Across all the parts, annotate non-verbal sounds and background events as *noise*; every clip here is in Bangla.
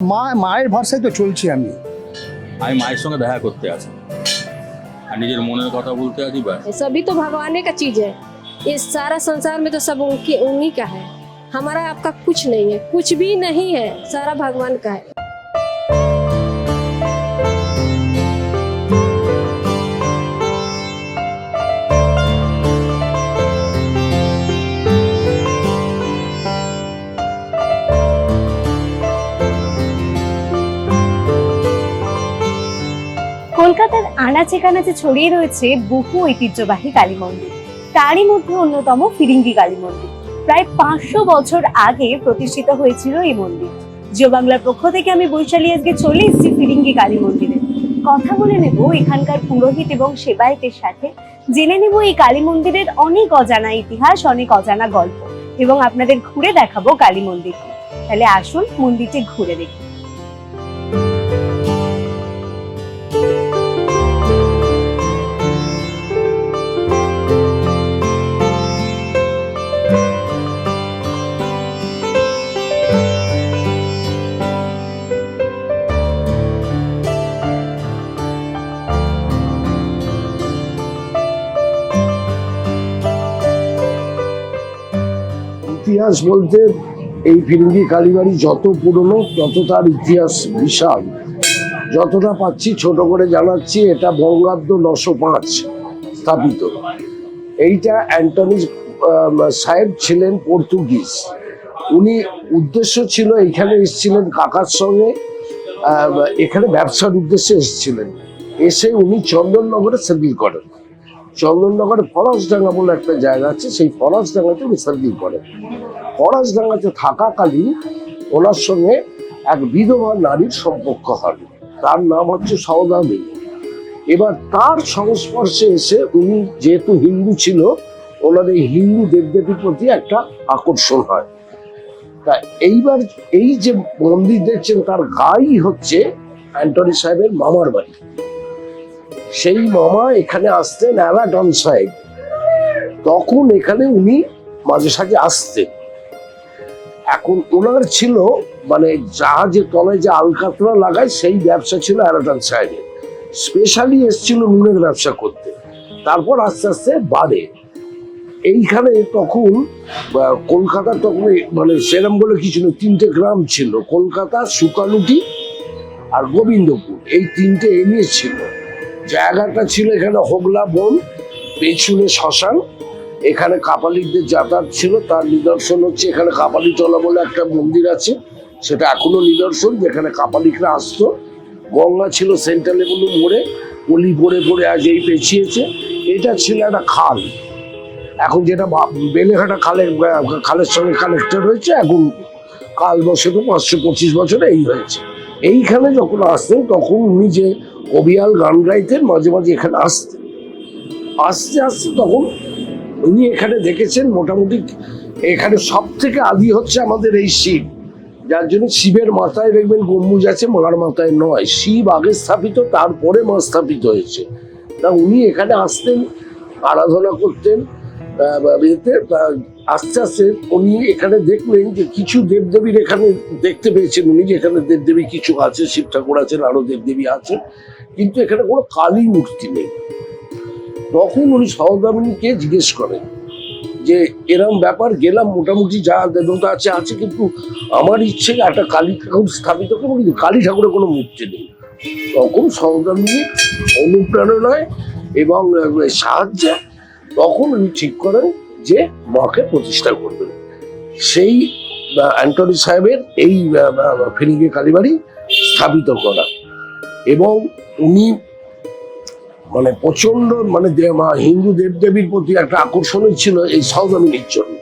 মা মায়ের ভরসায় তো চলছি আমি আমি মায়ের সঙ্গে দেখা করতে আছি আর নিজের মনের কথা বলতে আছি ব্যাস सभी तो भगवान का चीज है इस सारा संसार में तो सब उनकी उन्हीं का है हमारा आपका कुछ नहीं है कुछ भी नहीं है सारा भगवान का है আনাচে কানাচে ছড়িয়ে রয়েছে বহু ঐতিহ্যবাহী কালী মন্দির। তারই মধ্যে অন্যতম ফিরিঙ্গি কালী মন্দির। প্রায় পাঁচশো বছর আগে প্রতিষ্ঠিত হয়েছিল এই মন্দির। জিও বাংলার পক্ষ থেকে আমি বৈশালী আজকে চলে এসেছি ফিরিঙ্গি কালী মন্দিরে। কথা বলে নেব এখানকার পুরোহিত এবং সেবায়েতের সাথে। জেনে নেব এই কালী মন্দিরের অনেক অজানা ইতিহাস, অনেক অজানা গল্প। এবং আপনাদের ঘুরে দেখাবো কালী মন্দিরকে। তাহলে আসুন মন্দিরটি ঘুরে দেখি। ইতিহাস বলতে এই ফিরিঙ্গি কালীবাড়ি যত পুরনো, তত তার ইতিহাস বিশাল। যতটা পাচ্ছি ছোট করে জানাচ্ছি, এটা বঙ্গাব্দ নশো পাঁচ স্থাপিত। এইটা অ্যান্টনি সাহেব ছিলেন পর্তুগিজ। উনি উদ্দেশ্য ছিল এখানে এসেছিলেন কাকার সঙ্গে এখানে ব্যবসার উদ্দেশ্যে এসেছিলেন। এসে উনি চন্দননগরে সেটেল করেন। চন্দননগরে ফরাসডাঙ্গা বলে একটা জায়গা আছে, সেই ফরাসডাঙ্গাতে সেটেল করেন। ফরাসডাঙ্গাতে থাকাকালীন ওনার সঙ্গে এক বিধবা নারীর সম্পর্ক হয়। তার নাম হচ্ছে সৌদা দেবী এবার তার সংস্পর্শে এসে উনি যেহেতু হিন্দু ছিল, ওনার এই হিন্দু দেবদেবীর প্রতি একটা আকর্ষণ হয়। তা এইবার এই যে মন্দির দেখছেন, তার গাই হচ্ছে অ্যান্টনি সাহেবের মামার বাড়ি। সেই মামা এখানে আসতেন অ্যালাটন সাহেব। তখন এখানে উনি মাঝে সাঝে আসতেন। এখন ওনার ছিল মানে জাহাজের তলায় যে আলকাতরা লাগায়, সেই ব্যবসা ছিল অ্যালাটন সাহেবের। স্পেশালি এসেছিল নুনের ব্যবসা করতে। তারপর আস্তে আস্তে বাড়ে। এইখানে তখন কলকাতা তখন মানে সেরম বলে কিছু নেই, তিনটে গ্রাম ছিল। কলকাতা, সুকালুটি আর গোবিন্দপুর। এই তিনটে এরিয়া ছিল। জায়গাটা ছিল এখানে হোগলা বন, পেছনে শ্মশান, এখানে কাপালিকদের যাতায়াত ছিল, তার নিদর্শন হচ্ছে এখানে কাপালিতলা বলে একটা মন্দির আছে, সেটা এখনও নিদর্শন, যেখানে কাপালিকরা আসতো। গঙ্গা ছিল সেন্ট্রাল লেভেল মোড়ে, পলি পড়ে পড়ে আজ এই পেছিয়েছে। এটা ছিল একটা খাল। এখন যেটা বেলেঘাটা খালের খালের সঙ্গে কানেক্টেড হয়েছে, এখন কাল বছর পাঁচশো পঁচিশ বছরে এই হয়েছে। এইখানে যখন আসতেন তখন উনি যে কবিয়াল গান গাইতেন মাঝে মাঝে এখানে আসতেন আস্তে আস্তে তখন উনি এখানে দেখেছেন মোটামুটি এখানে সব থেকে আদি হচ্ছে আমাদের এই শিব। যার জন্য শিবের মাথায় দেখবেন গম্বুজ আছে মার মাথায় নয়। শিব আগে স্থাপিত, তারপরে মা স্থাপিত হয়েছে। তা উনি এখানে আসতেন, আরাধনা করতেন আস্তে আস্তে উনি এখানে দেখলেন যে কিছু দেবদেবীর এখানে দেখতে পেয়েছেন উনি, যে এখানে দেবদেবী কিছু আছে, শিব ঠাকুর আছেন, আরও দেবদেবী আছেন, কিন্তু এখানে কোনো কালী মূর্তি নেই। তখন উনি সহদামিনীকে জিজ্ঞেস করেন যে, এরম ব্যাপার, গেলাম, মোটামুটি যা দেবতা আছে আছে, কিন্তু আমার ইচ্ছে একটা কালী ঠাকুর স্থাপিত করব, কিন্তু কালী ঠাকুরের কোনো মূর্তি নেই। তখন সহদামিনী অনুপ্রেরণায় এবং সাহায্যে তখন উনি ঠিক করেন যে মাকে প্রতিষ্ঠা করবেন সেই অ্যান্টনি সাহেবের এই আহ, কালীবাড়ি স্থাপিত করা। এবং উনি মানে প্রচণ্ড মানে হিন্দু দেবদেবীর প্রতি একটা আকর্ষণই ছিল এই সৌদামিনীর জন্য।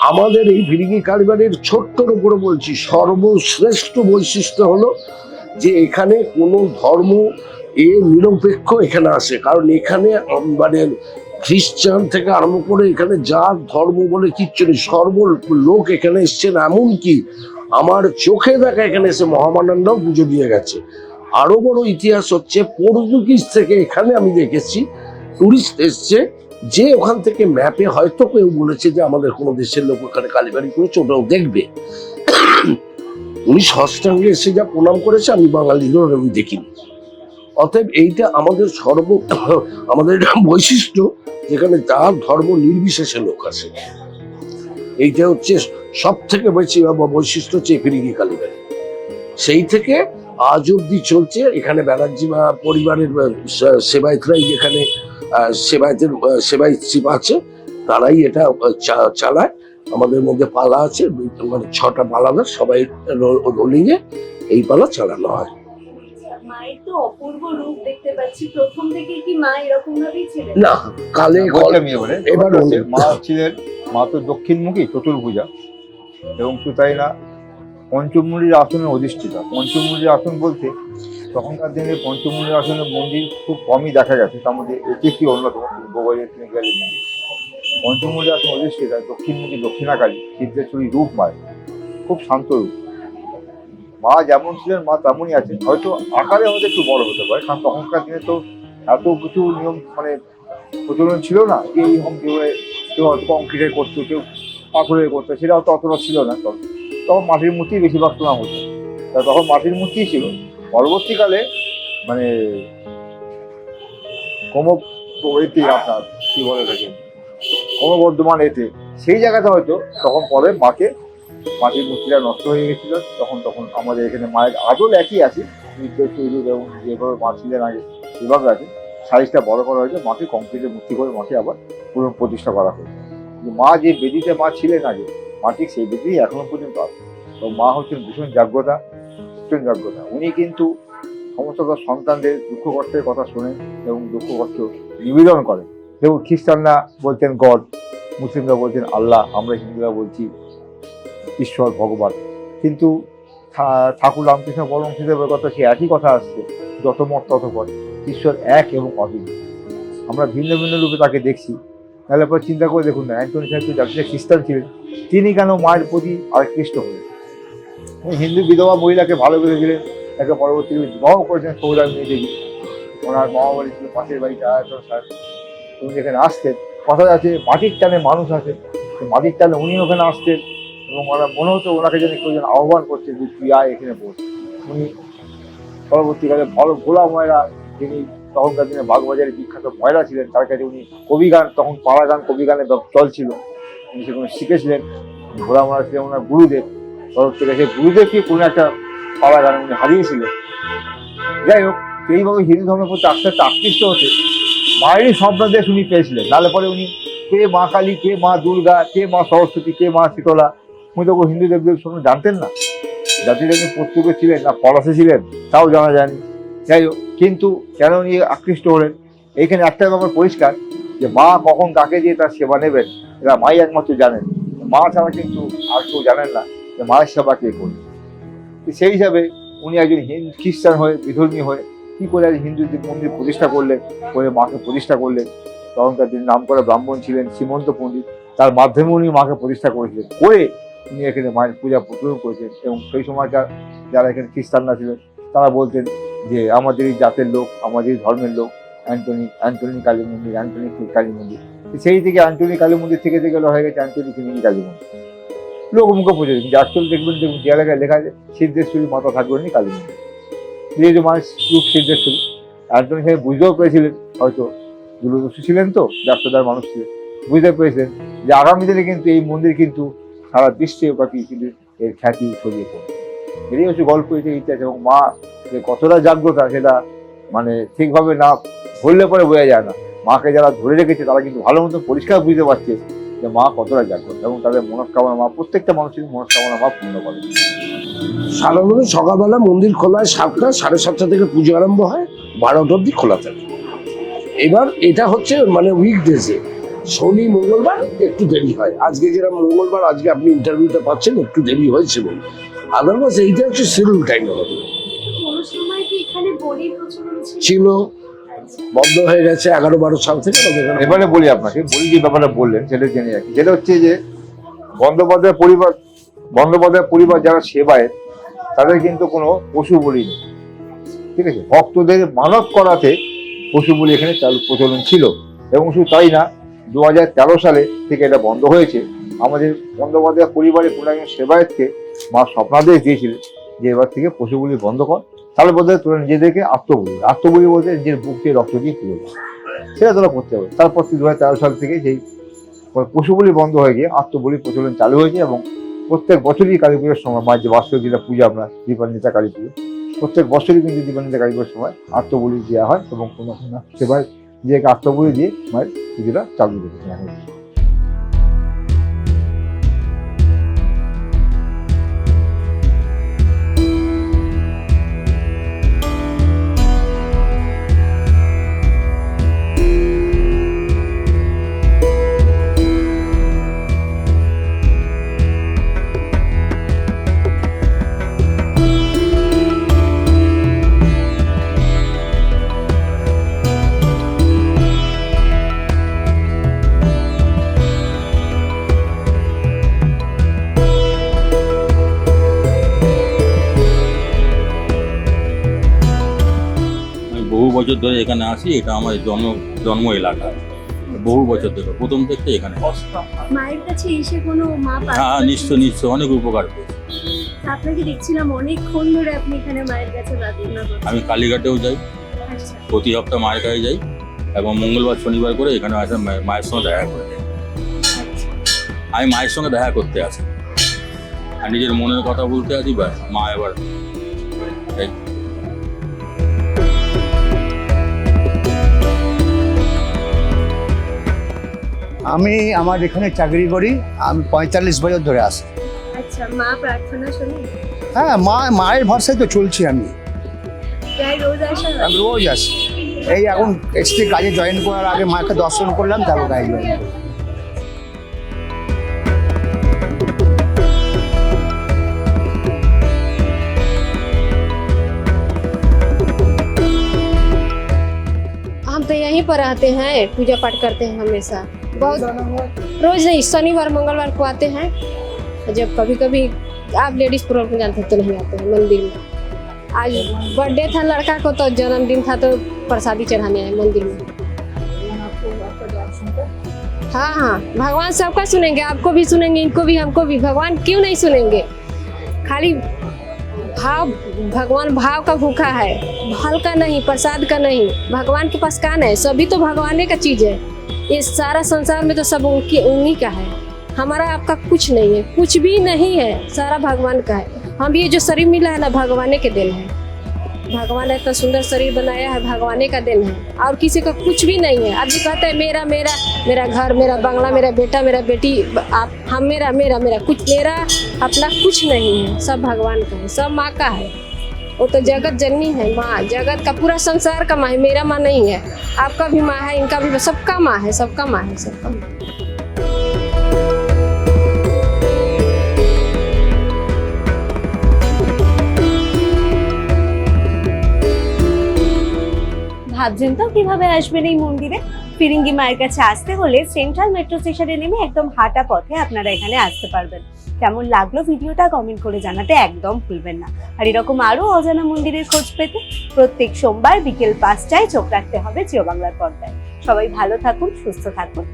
আমাদের এই ফিরিঙ্গি কালীবাড়ির ছোট্টর উপরে বলছি সর্বশ্রেষ্ঠ বৈশিষ্ট্য হলো যে এখানে কোনো ধর্ম এ নিরপেক্ষ এখানে আসে। কারণ এখানে মানে খ্রিস্টান থেকে আরম্ভ করে এখানে জাত, ধর্ম বলে কিচ্ছু নেই। সর্ব লোক এখানে এসছেন। এমনকি আমার চোখে দেখা এখানে এসে মহামানন্দাও পুজো দিয়ে গেছে। আরও বড় ইতিহাস হচ্ছে, পর্তুগিজ থেকে এখানে আমি দেখেছি, টুরিস্ট এসছে, যে ওখান থেকে ম্যাপে হয়তো কেউ বলেছে যে আমাদের কোনো দেশের লোক ওখানে কালীবাড়ি করেছে, ওটাও দেখবে। উনি ষষ্ঠাঙ্গে এসে যা প্রণাম করেছে, আমি বাঙালিদের আমি দেখিনি। অতএব এইটা আমাদের সর্ব *coughs* আমাদের বৈশিষ্ট্য যেখানে তার ধর্ম নির্বিশেষে লোক আছে এইটা হচ্ছে সব থেকে বেশি বৈশিষ্ট্য হচ্ছে ফিরিঙ্গি কালীবাড়ি। সেই থেকে আজ অব্দি চলছে এখানে ব্যানার্জি বা পরিবারের সেবায়েতরাই যেখানে সেবায়েতের আহ, আছে তারাই এটা চালায়। আমাদের মধ্যে পালা আছে মানে ছটা পালা সবাই রোলিং এ এই পালা চালানো হয়। মায়ের তো অপূর্ব রূপ দেখতে পাচ্ছি। প্রথম থেকে কি মা এরকম ভাবেই ছিলেন? না কালে বললাম এবারে এবার এবার হচ্ছে বলুন। মা ছিলেন মা তো দক্ষিণমুখী চতুর্ভুজা। এবং শুধু তাই না পঞ্চমুড়ির আসনের অধিষ্ঠিতা। পঞ্চমুড়ির আসন বলতে তখনকার দিনে পঞ্চমুড়ির আসনের মন্দির খুব কমই দেখা গেছে তার মধ্যে এটি একটি অন্যতম গোবরের কালী মন্দির পঞ্চমুড়ির আসন অধিষ্ঠিতা দক্ষিণমুখী দক্ষিণাকালী সিদ্ধেশ্বরী রূপ মায় খুব শান্ত রূপ। মা যেমন ছিলেন, মা তেমনই আছেন। হয়তো আকারে হয়তো একটু বড় হতে পারে, কারণ তখনকার দিনে তো এত কিছু নিয়ম মানে প্রচলন ছিল না এই হোম কেউ কেউ হয়তো কংক্রিটের করতো, কেউ পাথরের করতো সেটা হয়তো অতটা ছিল না। তখন তখন মাটির মূর্তি বেশিরভাগ তোলা হতো। তখন মাটির মূর্তিই ছিল। পরবর্তীকালে মানে ক্রম এতে আপনার কি বলে থাকে ক্রমবর্ধমান এতে। সেই জায়গাতে হয়তো তখন পরে মাকে মাটির মূর্তিটা নষ্ট হয়ে গেছিল, তখন তখন আমাদের এখানে মায়ের আদল একই আছে তৈরি এবং যেভাবে মা ছিলেন আগে সেভাবে আছে। সাইজটা বড় করা হয়েছে, মাকে কংক্রিটের মূর্তি করে মাকে আবার পুরো প্রতিষ্ঠা করা হয়েছে। মা যে বেদিতে মা ছিলেন আগে মাটি সেই বেদিই এখনও পর্যন্ত আছে। তো মা হচ্ছেন ভীষণ জাগ্রতা ভীষণ জাগ্রতা। উনি কিন্তু সমস্ত তার সন্তানদের দুঃখ কষ্টের কথা শোনেন এবং দুঃখ কষ্ট নিবেদন করেন। যেমন খ্রিস্টানরা বলতেন গড, মুসলিমরা বলছেন আল্লাহ, আমরা হিন্দুরা বলছি ঈশ্বর ভগবান। কিন্তু ঠাকুর রামকৃষ্ণ পরমহংসদেবের কথা সে একই কথা আসছে, যত মত তত পথ। ঈশ্বর এক এবং অভিন্ন। আমরা ভিন্ন ভিন্ন রূপে তাকে দেখছি। তাহলে পর চিন্তা করে দেখুন না, অ্যান্টনি সাহেব যাকে খ্রিস্টান ছিলেন, তিনি কেন মায়ের প্রতি আকৃষ্ট হলেন? হিন্দু বিধবা মহিলাকে ভালো ভালোবেসেছিলেন তাকে পরবর্তীকালে বিবাহ করেছেন সৌরাম মেয়ে দেবী। ওনার মামা বাড়ি ছিল পাশের আয়তন স্যার। উনি যেখানে আসতেন, কথা আছে, মাটির টানে মানুষ আছে মাটির টানে উনি ওখানে আসতেন। এবং ওনার মনে হতো ওনাকে যেন কেউ যেন আহ্বান করছে যে তুই আয় এখানে বস। উনি পরবর্তীকালে ভালো ভোলা ময়রা, যিনি তখনকার দিনে বাগবাজারের বিখ্যাত ময়রা ছিলেন, তার কাছে উনি কবি গান তখন পাড়া গান কবি গানের চল ছিল। উনি সেখানে শিখেছিলেন। ভোলা ময়রা ছিলেন ওনার গুরুদেব। থেকে সেই গুরুদেবকে কোনো একটা পাড়া গান উনি হারিয়েছিলেন। যাই হোক, সেইভাবে হিন্দু ধর্মের প্রতি আস্তে আস্তে আকৃষ্ট হতে মায়েরই স্বপ্নদেশ উনি পেয়েছিলেন। নাহলে পরে উনি কে মা কালী, কে মা দুর্গা, কে মা সরস্বতী, কে মা শীতলা উনি তো হিন্দু দেবদেব সম্বন্ধে জানতেন না। জাতির উনি পশ্চিমে ছিলেন, না ফরাসি ছিলেন, তাও জানা যায়নি। যাই হোক, কিন্তু কেন উনি আকৃষ্ট হলেন? এইখানে একটা ব্যাপার পরিষ্কার, যে মা কখন কাকে দিয়ে তার সেবা নেবেন এরা মাই একমাত্র জানেন। মা ছাড়া কিন্তু আর কেউ জানেন না যে মায়ের সেবা কে করবে। সেই হিসাবে উনি একজন হিন্দু খ্রিস্টান হয়ে, বিধর্মী হয়ে, কী করে আজ হিন্দুদের মন্দির প্রতিষ্ঠা করলেন, করে মাকে প্রতিষ্ঠা করলেন? তখনকার দিন নাম করা ব্রাহ্মণ ছিলেন শ্রীমন্ত পণ্ডিত, তার মাধ্যমে উনি মাকে প্রতিষ্ঠা করেছিলেন। করে উনি এখানে মায়ের পূজা প্রচলন করেছেন এবং সেই সময়কার যারা এখানে খ্রিস্টানরা ছিলেন, তারা বলতেন যে আমাদের এই জাতের লোক আমাদের ধর্মের লোক, অ্যান্টনি অ্যান্টনি কালী মন্দির অ্যান্টনি কালী মন্দির সেই থেকে অ্যান্টনি কালী মন্দির থেকে থেকে হয়ে গেছে অ্যান্টনি কিমিনি কালী মন্দির লোক মুখে পুজো কিন্তু আসল দেখবেন, দেখুন, যে এলাকায় লেখা আছে, সিদ্ধেশ্বরী মাতা থাকবেন কালী মন্দির মানুষ রূপ সিদ্ধেশ্বরী অ্যান্টনি সাহেব বুঝতেও পেরেছিলেন, হয়তো দূরদর্শী ছিলেন তো ব্যবসাদার মানুষ ছিলেন, বুঝতে পেরেছিলেন যে আগামী দিনে কিন্তু এই মন্দির কিন্তু সারা বিশ্বে ব্যাপী কিন্তু এর খ্যাতি ছড়িয়ে পড়ে। এটাই হচ্ছে গল্প, এটাই ইতিহাস এবং মা যে কতটা জাগ্রতা সেটা মানে ঠিকভাবে না বললে পরে বোঝা যায় না। মাকে যারা ধরে রেখেছে তারা কিন্তু ভালো মতো পরিষ্কার বুঝতে পারছে যে মা কতটা জাগ্রত এবং তাদের মনস্কামনা মা, প্রত্যেকটা মানুষের মনস্কামনা মা পূর্ণ করে। সাধারণত সকালবেলা মন্দির খোলা হয় সাতটা, সাড়ে সাতটা থেকে পুজো আরম্ভ হয়, বারোটা অব্দি খোলা থাকে। এবার এটা হচ্ছে মানে উইকডেজে শনি মঙ্গলবার একটু দেরি হয়। আজকে যেরকম মঙ্গলবার আজকে আপনি ইন্টারভিউটা পাচ্ছেন একটু দেরি হয়েছে বলে আদারওয়াইজ এইটা হচ্ছে শিডিউল টাইম হবে কোনো সময় কি এখানে বলির প্রচলন ছিল? বন্ধ হয়ে গেছে এগারো বারো সাল থেকে এবারে বলি আপনাকে বলি যে ব্যাপারটা বললেন সেটা জেনে রাখি। যেটা হচ্ছে যে বন্দ্যোপাধ্যায় পরিবার বন্দ্যোপাধ্যায় পরিবার যারা সেবায় তাদের কিন্তু কোনো পশু বলি নেই। ঠিক আছে? ভক্তদের মানত করাতে পশু বলি এখানে চালু প্রচলন ছিল। এবং শুধু তাই না দু সালে থেকে এটা বন্ধ হয়েছে। আমাদের বন্দ্যোপাধ্যায় পরিবারের কোনো একজন সেবায়তকে মা স্বপ্নাদেশ দিয়েছিলেন যে এবার থেকে পশুগুলি বন্ধ কর। তাহলে বোধহয় তোরা নিজেদেরকে আত্মবলি। আত্মবলি বলতে নিজের বুক দিয়ে রক্ত দিয়ে তুলে দাও। সেটা তোরা করতে হবে। তারপর থেকে দু হাজার তেরো সাল থেকে সেই পশু বলি বন্ধ হয়ে গিয়ে আত্মবলি প্রচলন চালু হয়েছে এবং প্রত্যেক বছরই কালী পুজোর সময় মা যে বাস্তব যেটা পুজো আমরা দীপান্বিতা কালী পুজো, প্রত্যেক বছরই কিন্তু দীপান্বিতা কালী পুজোর সময় আত্মবলি দেওয়া হয় এবং কোনো কোনো সেবায় কাজটা আত্মবলি দিয়ে মায়ের পুজোটা চালু রেখেছে এখন। বছর ধরে এখানে আসি এটা আমার জন্ম জন্ম এলাকা। বহু বছর ধরে প্রথম থেকে এখানে। মায়ের কাছে এসে কোনো মা হ্যাঁ নিশ্চয় নিশ্চয় অনেক উপকার পেয়েছি। আপনাকে দেখছিলাম অনেকক্ষণ ধরে আপনি এখানে মায়ের কাছে প্রার্থনা করছেন। আমি কালীঘাটেও যাই আচ্ছা। প্রতি সপ্তাহ মায়ের কাছে যাই এবং মঙ্গলবার শনিবার করে এখানে আসে মায়ের- মায়ের সঙ্গে দেখা করে যাই। আমি মায়ের সঙ্গে দেখা করতে আসি। আর নিজের মনের কথা বলতে আসি ব্যাস মা এবার আমি আমার এখানে চাকরি করি আমি পঁয়তাল্লিশ বছর ধরে আসি আচ্ছা মা প্রার্থনা শুনি হ্যাঁ মা মায়ের ভরসায় তো চলছি আমি প্রায় রোজ আসা হয়? আমি রোজ আসি এই এখন এসটি কাজে জয়েন করার আগে মাকে দর্শন করলাম তারপর কাজে জয়েন করলাম हम तो यहीं पर रहते हैं पूजा पाठ करते हैं हमेशा बहुत रोज नहीं, शनिवार, मंगलवार को आते हैं। जब कभी कभी आप लेडीज़ प्रोग्राम जानते तो नहीं आते हैं, मंदिर में। आज बर्थडे था लड़का को तो जन्मदिन था तो प्रसादी चढ़ाने आए मंदिर में। हाँ हाँ भगवान सबका सुनेंगे, आपको भी सुनेंगे, इनको भी, हमको भी। भगवान क्यों नहीं सुनेंगे? खाली भाव, भगवान भाव का भूखा है फल का नहीं, प्रसाद का नहीं। भगवान के पास कान है? सभी तो भगवान का चीज़ है। ये सारा संसार में तो सब उनकी उन्हीं का है। हमारा आपका कुछ नहीं है, कुछ भी नहीं है, सारा भगवान का है। हम ये जो शरीर मिला है ना, भगवान के दिन है। भगवान ने इतना सुंदर शरीर बनाया है, भगवान का दिन है। और किसी का कुछ भी नहीं है। जो कहते हैं, मेरा मेरा मेरा घर, मेरा बंगला, मेरा बेटा, मेरा बेटी, आप, हम, मेरा मेरा मेरा, कुछ, मेरा अपना कुछ नहीं है। सब भगवान का है, सब माँ का है। वो तो जगत जननी है माँ जगत का पूरा संसार का माँ है मेरा माँ नहीं है आपका भी माँ है इनका भी सबका माँ है सबका माँ है सबका माँ है। ভাবছেন তো কিভাবে আসবেন এই মন্দিরে ফিরিঙ্গি মায়ের কাছে আসতে হলে সেন্ট্রাল মেট্রো স্টেশনে নেমে একদম হাঁটা পথে আপনারা এখানে আসতে পারবেন কেমন লাগল ভিডিওটা কমেন্ট করে জানাতে একদম ভুলবেন না। আর এরকম আরও অজানা মন্দিরের খোঁজ পেতে প্রত্যেক সোমবার বিকেল পাঁচটায় চোখ রাখতে হবে জিও বাংলার পর্দায়। সবাই ভালো থাকুন, সুস্থ থাকুন।